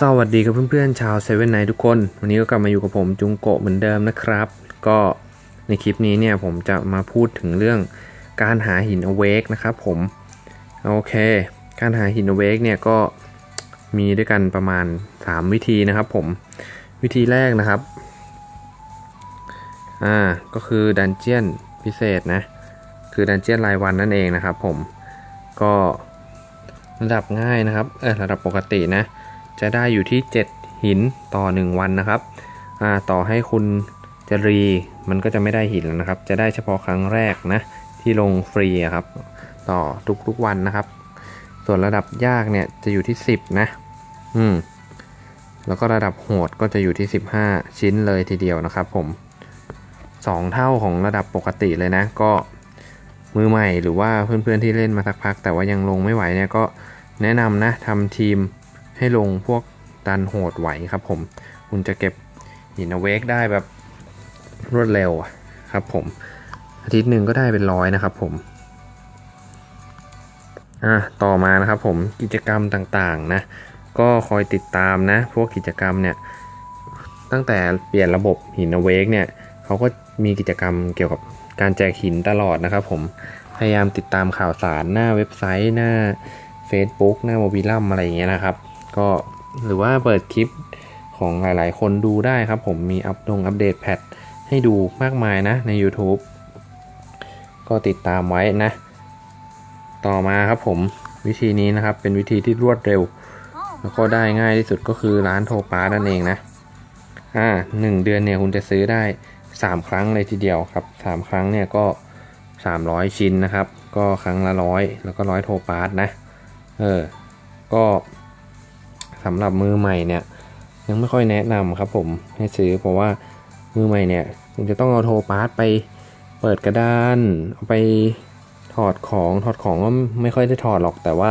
สวัสดีครับเพื่อนๆชาวเซเว่นไนทุกคน วันนี้ก็กลับมาอยู่กับผมจุงโกะเหมือนเดิมนะครับ ก็ในคลิปนี้เนี่ยผมจะมาพูดถึงเรื่องการหาหินอเวกนะครับผม โอเค การหาหินอเวกเนี่ยก็มีด้วยกันประมาณ 3 วิธีนะครับผมวิธีแรกนะครับอ่าก็คือดันเจียนพิเศษนะ คือดันเจียนรายวันนั่นเองนะครับผมก็ระดับง่ายนะครับเออระดับปกตินะ จะได้อยู่ที่ 7 หินต่อ 1 วันนะครับต่อให้คุณจะรีมันก็จะไม่ได้หินแล้วนะครับ จะได้เฉพาะครั้งแรกนะที่ลงฟรีครับ ต่อทุกๆวันนะครับ ส่วนระดับยากเนี่ยจะอยู่ที่ 10 นะ อืม แล้วก็ระดับโหดก็จะอยู่ที่ 15 ชิ้นเลยทีเดียวนะครับ ผม 2 เท่าของระดับปกติเลยนะ ก็มือใหม่หรือว่าเพื่อนๆที่เล่นมาสักพัก แต่ว่ายังลงไม่ไหวเนี่ยก็แนะนำนะทำทีม ให้ลงพวกดันโหดไหวครับผม คุณจะเก็บหินอเวกได้แบบรวดเร็วครับผม อาทิตย์หนึ่งก็ได้เป็นร้อยนะครับผมอะต่อมานะครับผมกิจกรรมต่างๆนะ ก็คอยติดตามนะ พวกกิจกรรมเนี่ย ตั้งแต่เปลี่ยนระบบหินอเวกเนี่ยเขาก็มีกิจกรรมเกี่ยวกับการแจกหินตลอดนะครับผมพยายามติดตามข่าวสารหน้าเว็บไซต์หน้า Facebook หน้าโมบิลัมอะไรอย่างเงี้ยนะครับ ก็หรือว่าเปิดคลิปของหลายๆ คนดูได้ครับ ผมมีอัปดงอัปเดตแพทให้ดูมากมายนะใน YouTube ก็ติดตามไว้นะ ต่อมาครับผมวิธีนี้นะครับ เป็นวิธีที่รวดเร็ว แล้วก็ได้ง่ายที่สุดก็คือร้านโทปานั่นเองนะ อ่าหนึ่งเดือนเนี่ยคุณจะซื้อได้ 3 ครั้งเลยทีเดียวครับ 3 ครั้งเนี่ยก็ 300 ชิ้นนะครับ ก็ครั้งละร้อยแล้วก็ร้อยโทปาสนะ เออ ก็ สำหรับมือใหม่เนี่ย ยังไม่ค่อยแนะนำครับผมให้ซื้อเพราะว่ามือใหม่เนี่ยคุณจะต้องเอาโทรปาร์ตไปเปิดกระดานเอาไปถอดของถอดของก็ไม่ค่อยได้ถอดหรอกแต่ว่า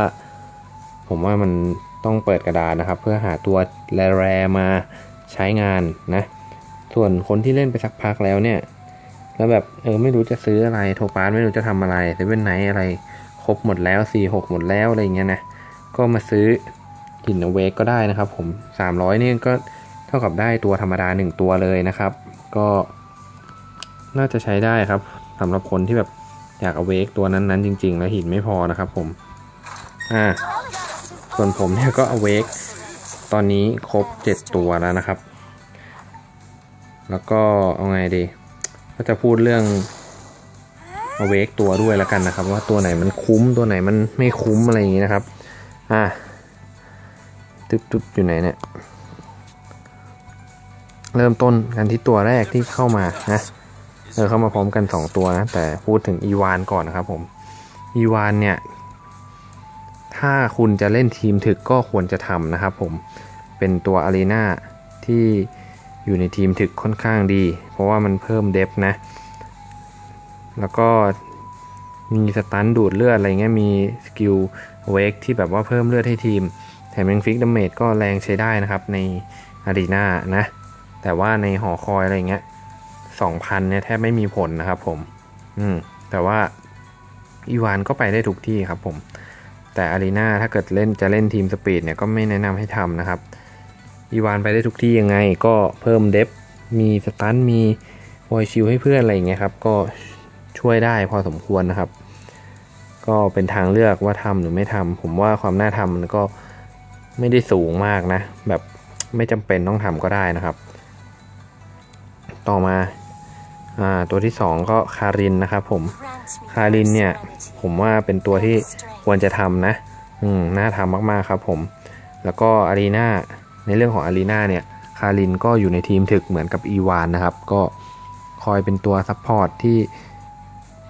ผมว่ามันต้องเปิดกระดานนะครับ เพื่อหาตัวแรๆมาใช้งานนะส่วนคนที่เล่นไปสักพักแล้วเนี่ย แล้วแบบเออไม่รู้จะซื้ออะไรโทรปาร์ตไม่รู้จะทำอะไรเซเว่นไนอะไร ครบหมดแล้ว4 6หมดแล้วอะไรเงี้ยนะก็มาซื้อ หินเวกก็ได้นะครับผม 300นี่ก็เท่ากับได้ตัวธรรมดา 1 ตัวเลยนะครับ ก็น่าจะใช้ได้ครับสำหรับคนที่แบบอยากเอาเวกตัวนั้นๆจริง ๆ แล้วหินไม่พอนะครับผมอ่าส่วนผมเนี่ยก็เอาเวกตอนนี้ครบ 7 ตัวแล้วนะครับ แล้วก็เอาไงดี ก็จะพูดเรื่องเอาเวกตัวด้วยแล้วกันนะครับ ว่าตัวไหนมันคุ้มตัวไหนมันไม่คุ้มอะไรอย่างนี้นะครับ อ่า ตึ๊บตึ๊บอยู่ไหนเนี่ย เริ่มต้นกันที่ตัวแรกที่เข้ามานะเออเข้ามาพร้อมกัน 2 ตัวนะ แต่พูดถึงอีวานก่อนนะครับผมอีวานเนี่ย ถ้าคุณจะเล่นทีมถึกก็ควรจะทำนะครับผมเป็นตัวอารีนาที่อยู่ในทีมถึกค่อนข้างดี เพราะว่ามันเพิ่มเดฟนะ แล้วก็มีสตันดูดเลือดอะไรเงี้ยมีสกิลเวกที่แบบว่าเพิ่มเลือดให้ทีม แถมยังฟิกดาเมจก็แรงใช้ได้นะครับในอารีนานะ แต่ว่าในหอคอยอะไรเงี้ยสองพันเนี่ยแทบไม่มีผลนะครับผม อืม แต่ว่าอีวานก็ไปได้ทุกที่ครับผม แต่อารีนาถ้าเกิดเล่นจะเล่นทีมสปีดเนี่ยก็ไม่แนะนำให้ทำนะครับ อีวานไปได้ทุกที่ยังไงก็เพิ่มเดฟมีสตันมีวอยชิลให้เพื่อนอะไรอย่างเงี้ยครับ ก็ช่วยได้พอสมควรนะครับ ก็เป็นทางเลือกว่าทำหรือไม่ทำผมว่าความน่าทำก็ ไม่ได้สูงมากนะ แบบไม่จำเป็นต้องทำก็ได้นะครับ ต่อมาตัวที่ 2 ก็คารินนะครับผมคารินเนี่ย ผมว่าเป็นตัวที่ควรจะทำนะอืมน่าทำมากๆครับผม แล้วก็อารีนาในเรื่องของอารีนาเนี่ยคารินก็อยู่ในทีมถึกเหมือนกับอีวานนะครับ ก็คอยเป็นตัวซัพพอร์ตที่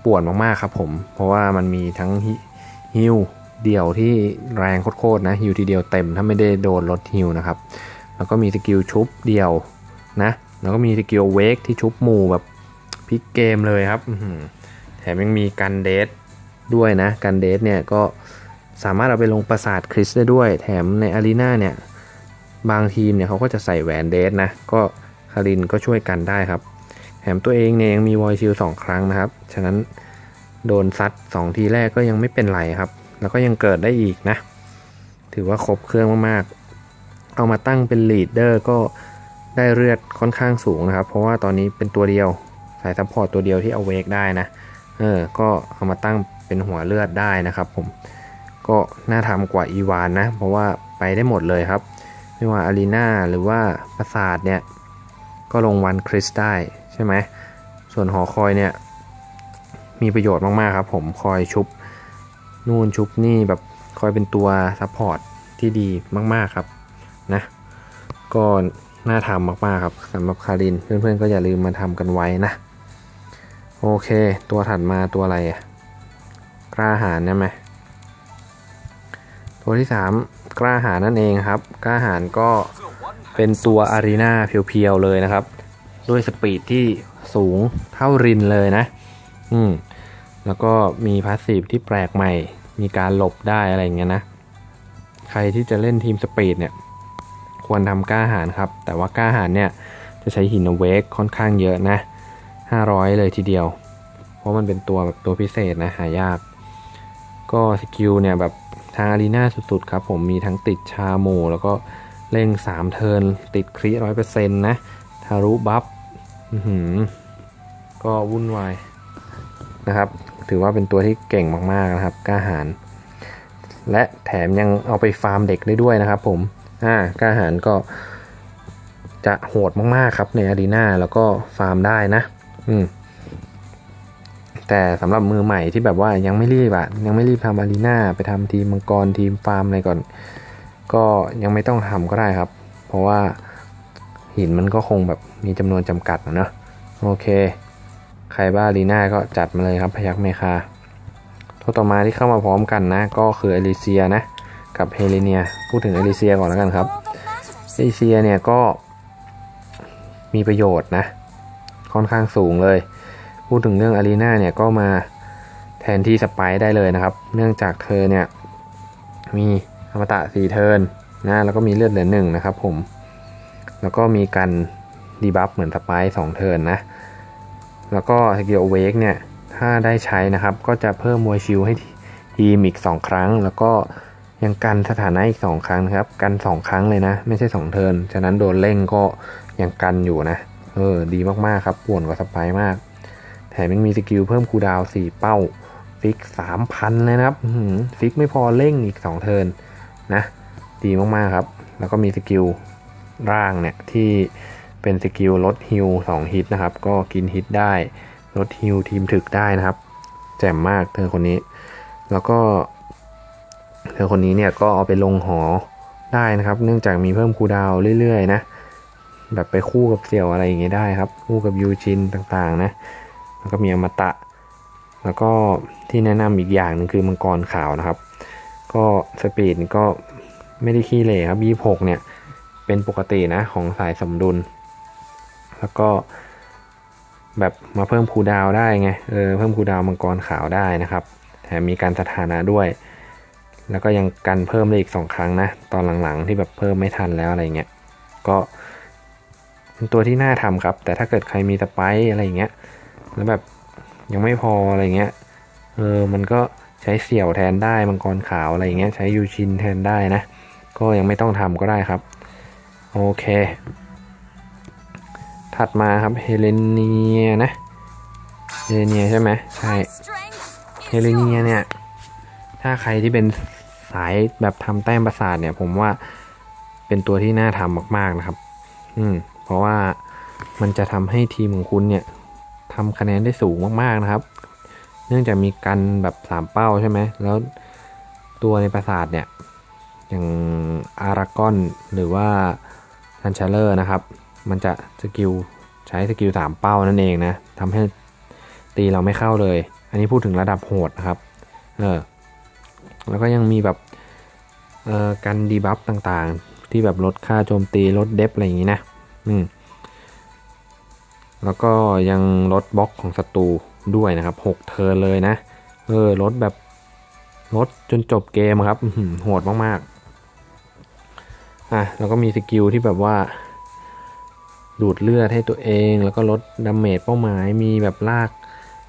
ป่วนมากๆครับผม เพราะว่ามันมีทั้งฮิว เดี่ยวที่แรงโคตรๆนะฮิวทีเดียวเต็มถ้าไม่ได้โดนลดฮิวนะครับ แล้วก็มีสกิลชุบเดี่ยวนะ แล้วก็มีสกิลเวกที่ชุบหมู่แบบพลิกเกมเลยครับแถมยังมีกันเดทด้วยนะ กันเดทเนี่ยก็สามารถเอาไปลงประสาทคริสได้ด้วย แถมในอารีนาเนี่ยบางทีมเนี่ยเขาก็จะใส่แหวนเดทนะ ก็คารินก็ช่วยกันได้ครับ แถมตัวเองเนี่ยยังมีวอยชิลสองครั้งนะครับ ฉะนั้นโดนซัด2ทีแรกก็ยังไม่เป็นไรครับ แล้วก็ยังเกิดได้อีกนะ ถือว่าครบเครื่องมากเอามาตั้งเป็นลีดเดอร์ก็ได้เลือดค่อนข้างสูงนะครับ เพราะว่าตอนนี้เป็นตัวเดียวสายซัพพอร์ตตัวเดียวที่เอาเวกได้นะ เออ ก็เอามาตั้งเป็นหัวเลือดได้นะครับผม ก็น่าทำกว่าอีวานนะ เพราะว่าไปได้หมดเลยครับ ไม่ว่าอารีนาหรือว่าปราสาทเนี่ย ก็ลงวันคริสได้ใช่ไหม ส่วนหอคอยเนี่ย มีประโยชน์มากๆครับผม คอยชุบ นู่นชุบนี่แบบคอยเป็นตัวซัพพอร์ตที่ดีมาก ๆ ครับนะก็น่าทำมาก ๆ ครับสำหรับคาริน เพื่อน ๆ ก็อย่าลืมมาทำกันไว้นะ โอเค ตัวถัดมาตัวอะไรอะกล้าหาญใช่ไหมตัวที่ 3 กล้าหาญนั่นเองครับ กล้าหาญก็เป็นตัวอารีนาเพียว ๆ เลยนะครับ ด้วยสปีดที่สูงเท่ารินเลยนะ อืม แล้วก็มีพาสซีฟที่แปลกใหม่ มีการหลบได้อะไรอย่างเงี้ยนะ ใครที่จะเล่นทีมสปีดเนี่ยควรทำกล้าหาญครับ แต่ว่ากล้าหาญเนี่ยจะใช้หินเวกค่อนข้างเยอะนะ 500 เลยทีเดียว เพราะมันเป็นตัวแบบตัวพิเศษนะหายาก ก็สกิลเนี่ยแบบทางอารีนาสุดๆครับผมมีทั้งติดชาโมแล้วก็เร่ง 3 เทิร์นติดครีร้อยเปอร์เซ็นต์นะทารุบัฟก็วุ่นวายนะครับ ถือว่าเป็นตัวที่เก่งมากๆนะครับกล้าหาญและแถมยังเอาไปฟาร์มเด็กได้ด้วยนะครับ ผมอ่ากล้าหาญก็จะโหดมากๆครับในอารีนาแล้วก็ฟาร์มได้นะ อืมแต่สำหรับมือใหม่ที่แบบว่ายังไม่รีบอะยังไม่รีบทำอารีนาไปทำทีมมังกรทีมฟาร์มอะไรก่อน ก็ยังไม่ต้องทำก็ได้ครับ เพราะว่าหินมันก็คงแบบมีจำนวนจำกัดนะเนอะโอเค ใครบ้าอารีน่าก็จัดมาเลยครับพยักเมคาตัวต่อมาที่เข้ามาพร้อมกันนะ ก็คือเอลิเซียนะกับเฮเลเนียพูดถึงเอลิเซียก่อนแล้วกันครับเอลิเซียเนี่ยก็มีประโยชน์นะค่อนข้างสูงเลย พูดถึงเรื่องอารีนาเนี่ยก็มาแทนที่สไปได้เลยนะครับ เนื่องจากเธอเนี่ยมีอมตะสีเทินนะแล้วก็มีเลือดเหลือหนึ่งนะครับผม แล้วก็มีการดีบัฟเหมือนสไปสองเทินนะ แล้วก็สกิลเวกเนี่ย ถ้าได้ใช้นะครับ ก็จะเพิ่มมวยชิลให้ทีมอีก 2 ครั้ง แล้วก็ยังกันสถานะอีก 2 ครั้งนะครับ กัน 2 ครั้งเลยนะ ไม่ใช่ 2 เทิร์นฉะนั้นโดนเร่งก็ยังกันอยู่นะ เออ ดีมาก ๆ ครับป่วนกว่าสไปมาก แถมยังมีสกิลเพิ่มคูดาวน์4เป้า ฟิก3,000เลยนะครับฟิกไม่พอเร่งอีก 2 เทิร์นนะ ดีมาก ๆ ครับ แล้วก็มีสกิลร่างเนี่ยที่ เป็นสกิลลดฮิล2ฮิตนะครับ ก็กินฮิตได้ ลดฮิลทีมถึกได้นะครับ แจ่มมากเธอคนนี้ แล้วก็เธอคนนี้เนี่ยก็เอาไปลงหอได้นะครับ เนื่องจากมีเพิ่มคูดาวเรื่อยๆนะ แบบไปคู่กับเสี่ยวอะไรอย่างเงี้ยได้ครับ คู่กับยูจินต่างๆนะ แล้วก็มีอมตะ แล้วก็ที่แนะนำอีกอย่างหนึงคือมังกรขาวนะครับ ก็สปีดก็ไม่ได้ขี้เหร่ครับยี่หกเนี่ย เป็นปกตินะของสายสมดุล แล้วก็แบบมาเพิ่มคูดาวได้ไง เออ เพิ่มคูดาวมังกรขาวได้นะครับ แถมมีการสถานะด้วย แล้วก็ยังกันเพิ่มได้อีกสองครั้งนะ ตอนหลังๆที่แบบเพิ่มไม่ทันแล้วอะไรเงี้ย ก็เป็นตัวที่น่าทำครับ แต่ถ้าเกิดใครมีสไปซ์อะไรเงี้ย แล้วแบบยังไม่พออะไรเงี้ย เออ มันก็ใช้เสี่ยวแทนได้มังกรขาวอะไรเงี้ย ใช้ยูชินแทนได้นะ ก็ยังไม่ต้องทำก็ได้ครับ โอเค ถัดมาครับเฮเลเนียนะเฮเลเนียใช่ไหมใช่เฮเลเนียเนี่ยถ้าใครที่เป็นสายแบบทำแต้มประสาทเนี่ย ผมว่าเป็นตัวที่น่าทำมาก ๆนะครับ อืม เพราะว่ามันจะทำให้ทีมของคุณเนี่ยทำคะแนนได้สูงมากๆนะครับ เนื่องจากมีกันแบบสามเป้าใช่ไหมแล้วตัวในประสาทเนี่ย อย่างอารากอนหรือว่าทันชาเลอร์นะครับ มันจะสกิลใช้สกิลสามเป้านั่นเองนะทำให้ตีเราไม่เข้าเลย อันนี้พูดถึงระดับโหดนะครับ เออ แล้วก็ยังมีแบบเอ่อกันดีบัฟต่างๆ ที่แบบลดค่าโจมตีลดเดฟอะไรอย่างนี้นะ อืม แล้วก็ยังลดบล็อกของศัตรูด้วยนะครับ6เทิร์นเลยนะ เออ ลดแบบลดจนจบเกมครับอื้อหือโหดมากๆ อะ แล้วก็มีสกิลที่แบบว่า ดูดเลือดให้ตัวเอง แล้วก็ลดดาเมจเป้าหมายมีแบบลาก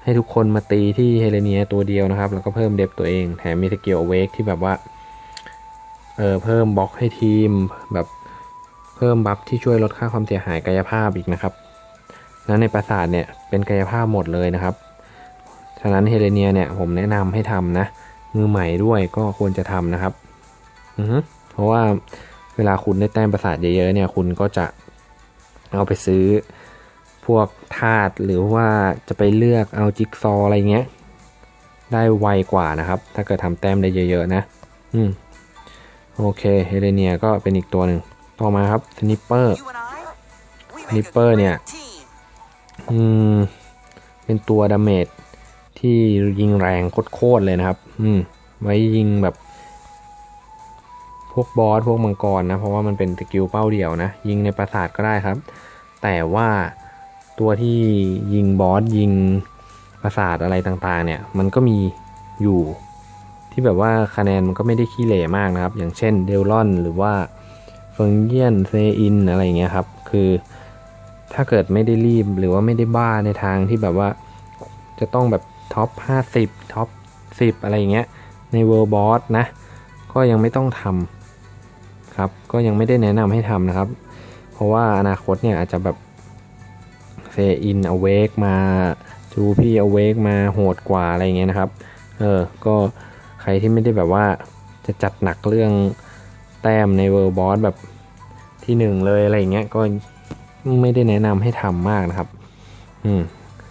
ให้ทุกคนมาตีที่เฮเลเนียตัวเดียวนะครับ แล้วก็เพิ่มเดฟตัวเอง แถมมีสกิลเวกที่แบบว่าเออเพิ่มบล็อกให้ทีมแบบเพิ่มบัฟที่ช่วยลดค่าความเสียหายกายภาพอีกนะครับแล้วในปราสาทเนี่ยเป็นกายภาพหมดเลยนะครับ ฉะนั้นเฮเลเนียเนี่ยผมแนะนำให้ทำนะ มือใหม่ด้วยก็ควรจะทำนะครับ อือเพราะว่าเวลาคุณได้แต้มปราสาทเยอะๆเนี่ยคุณก็จะ เอาไปซื้อพวกธาตุหรือว่าจะไปเลือกเอาจิ๊กซออะไรเงี้ย ได้ไวกว่านะครับ ถ้าเกิดทำแต้มได้เยอะๆนะ อืม โอเคเฮเลเนียก็เป็นอีกตัวหนึ่งต่อมาครับสนิปเปอร์ You and I, we make a Nipper great เนี่ย อืม เป็นตัวดาเมจที่ยิงแรงโคตรๆเลยนะครับ อืม ไว้ยิงแบบ พวกบอสพวกมังกรนะ เพราะว่ามันเป็นสกิลเป้าเดี่ยวนะ ยิงในปราสาทก็ได้ครับ แต่ว่าตัวที่ยิงบอสยิงปราสาทอะไรต่างๆ เนี่ย มันก็มีอยู่ที่แบบว่าคะแนนมันก็ไม่ได้ขี้เหร่มากนะครับ อย่างเช่นเดลลอนหรือว่าเฟิงเยียนเซอินอะไรอย่างเงี้ยครับ คือถ้าเกิดไม่ได้รีบหรือว่าไม่ได้บ้าในทางที่แบบว่าจะต้องแบบท็อป 50 ท็อป 10 อะไรอย่างเงี้ยในเว r ร์บอสนะ ก็ยังไม่ต้องทำ ครับ ก็ยังไม่ได้แนะนำให้ทำนะครับ เพราะว่าอนาคตเนี่ยอาจจะแบบเฟอินอเวกมาจูพี่อเวกมาโหดกว่าอะไรเงี้ยนะครับ เออ ก็ใครที่ไม่ได้แบบว่าจะจัดหนักเรื่องแต้มในเว r ร์บอสแบบที่หนึ่งเลยอะไรเงี้ย ก็ไม่ได้แนะนำให้ทำมากนะครับ อืม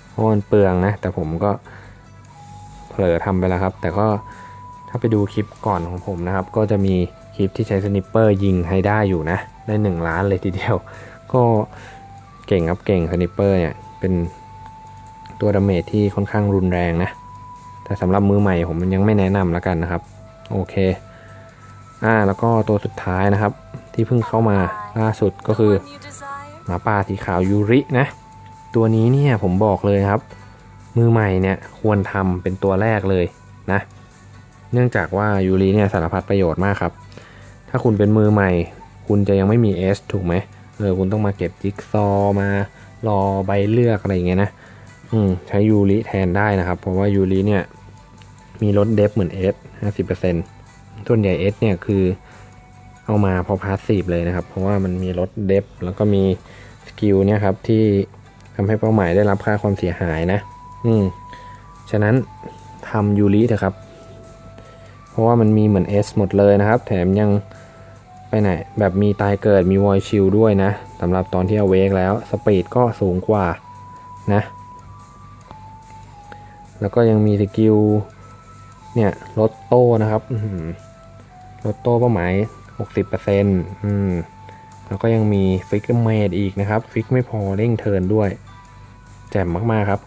เพราะมันเปลืองนะ แต่ผมก็เผลอทำไปแล้วครับ แต่ก็ถ้าไปดูคลิปก่อนของผมนะครับ ก็จะมี คลิปที่ใช้สนิปเปอร์ยิงให้ได้อยู่นะ ได้หนึ่งล้านเลยทีเดียว ก็เก่งครับเก่งสนิปเปอร์เนี่ยเป็นตัวดาเมจที่ค่อนข้างรุนแรงนะ แต่สำหรับมือใหม่ผมมันยังไม่แนะนำแล้วกันนะครับ โอเค อ่าแล้วก็ตัวสุดท้ายนะครับ ที่เพิ่งเข้ามาล่าสุดก็คือหมาป่าสีขาวยูรินะ ตัวนี้เนี่ยผมบอกเลยครับ มือใหม่เนี่ยควรทำเป็นตัวแรกเลยนะ เนื่องจากว่ายูริเนี่ยสารพัดประโยชน์มากครับ ถ้าคุณเป็นมือใหม่ คุณจะยังไม่มี S ถูกไหมเออคุณต้องมาเก็บจิ๊กซอว์มารอใบเลือกอะไรอย่างเงี้ยนะอืมใช้ยูริแทนได้นะครับ เพราะว่ายูริเนี่ยมีลดเดฟเหมือน S 50%ส่วนใหญ่ S เนี่ยคือเอามาพอพาสซีฟเลยนะครับ เพราะว่ามันมีลดเดฟแล้วก็มีสกิลเนี่ยครับที่ทำให้เป้าหมายได้รับค่าความเสียหายนะ อืม ฉะนั้นทำยูริเถอะครับ เพราะว่ามันมีเหมือน S หมดเลยนะครับ แถมยังไปไหน แบบมีตายเกิดมีวอยชิลด้วยนะสำหรับตอนที่เอาเวกแล้วสปีดก็สูงกว่านะ แล้วก็ยังมีสกิลเนี่ยลดโต้นะครับลดโต้เป้าหมาย 60%อืมแล้วก็ยังมีฟิกเมดอีกนะครับ ฟิกไม่พอเร่งเทินด้วย แจ่มมากๆครับ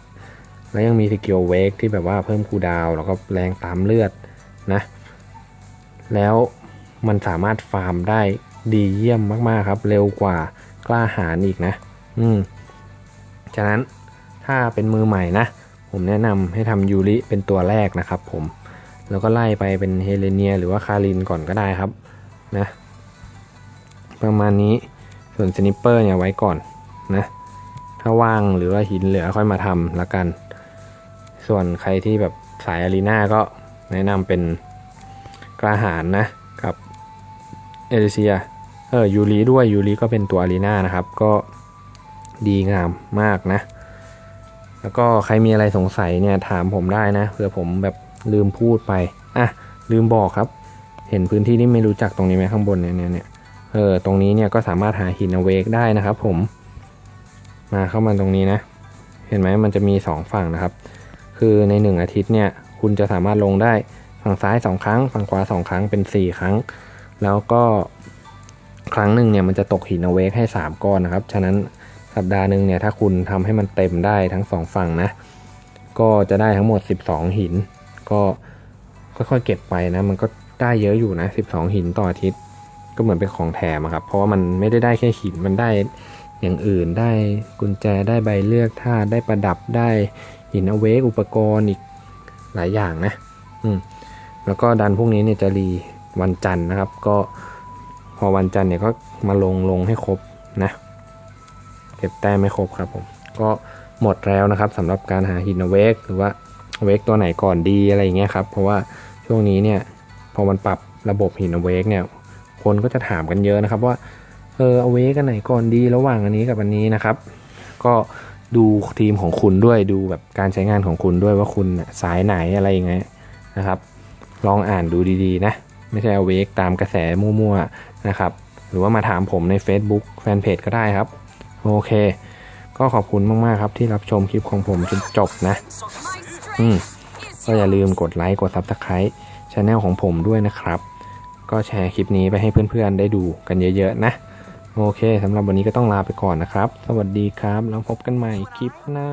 แล้วยังมีสกิลเวกที่แบบว่าเพิ่มคูดาว แล้วก็แรงตามเลือดนะ แล้วมันสามารถฟาร์มได้ดีเยี่ยมมากๆครับ เร็วกว่ากล้าหาญอีกนะ อืม ฉะนั้นถ้าเป็นมือใหม่นะ ผมแนะนำให้ทำยูริเป็นตัวแรกนะครับผม แล้วก็ไล่ไปเป็นเฮเลเนีย หรือว่าคารินก่อนก็ได้ครับ นะ ประมาณนี้ส่วนสนิปเปอร์เนี่ยไว้ก่อนนะ ถ้าว่างหรือว่าหินเหลือค่อยมาทำละกัน ส่วนใครที่แบบสายอารีนาก็แนะนำเป็น กระหารนะกับเอเดเซียเออยูริด้วยยูริก็เป็นตัวอารีนานะครับ ก็ดีงามมากนะ แล้วก็ใครมีอะไรสงสัยเนี่ยถามผมได้นะเผื่อผมแบบลืมพูดไปอะลืมบอกครับ เห็นพื้นที่ที่ไม่รู้จักตรงนี้ไหมข้างบนเนี่ยเนี่ยเนี่ยเออตรงนี้เนี่ยก็สามารถหาหินอเวกได้นะครับผมมาเข้ามาตรงนี้นะ เห็นไหมมันจะมีสองฝั่งนะครับ คือในหนึ่งอาทิตย์เนี่ยคุณจะสามารถลงได้ ฝั่งซ้ายสองครั้ง ฝั่งขวาสองครั้งเป็นสี่ครั้ง แล้วก็ครั้งหนึ่งเนี่ยมันจะตกหินอเวกให้สามก้อนนะครับ ฉะนั้นสัปดาห์หนึ่งเนี่ยถ้าคุณทำให้มันเต็มได้ทั้งสองฝั่งนะ ก็จะได้ทั้งหมด 12 หิน ก็ค่อยๆเก็บไปนะ มันก็ได้เยอะอยู่นะ 12 หินต่ออาทิตย์ ก็เหมือนเป็นของแถมอะครับ เพราะว่ามันไม่ได้ได้แค่หิน มันได้อย่างอื่น ได้กุญแจ ได้ใบเลือกท่าได้ประดับ ได้หินอเวกอุปกรณ์อีกหลายอย่างนะ อืม แล้วก็ดันพวกนี้เนี่ยจะรีวันจันทร์นะครับ ก็พอวันจันทร์เนี่ยก็มาลงลงให้ครบนะเก็บแต้มไม่ครบครับผมก็หมดแล้วนะครับสำหรับการหาหินเวกหรือว่าเวกตัวไหนก่อนดีอะไรอย่างเงี้ยครับ เพราะว่าช่วงนี้เนี่ยพอมันปรับระบบหินเวกเนี่ย คนก็จะถามกันเยอะนะครับว่าเออเอาเวกันไหนก่อนดีระหว่างอันนี้กับอันนี้นะครับ ก็ดูทีมของคุณด้วยดูแบบการใช้งานของคุณด้วยว่าคุณสายไหนอะไรยังไงนะครับ ลองอ่านดูดีๆนะ ไม่ใช่เอาเวกตามกระแสมั่วๆนะครับ หรือว่ามาถามผมใน Facebook แฟนเพจก็ได้ครับ โอเค ก็ขอบคุณมากๆครับที่รับชมคลิปของผมจนจบนะ อืมก็อย่าลืมกดไลค์กด Subscribe ช anel ของผมด้วยนะครับ ก็แชร์คลิปนี้ไปให้เพื่อนๆ ได้ดูกันเยอะๆนะ โอเคสำหรับวันนี้ก็ต้องลาไปก่อนนะครับ สวัสดีครับ แล้วพบกันใหม่คลิปหน้า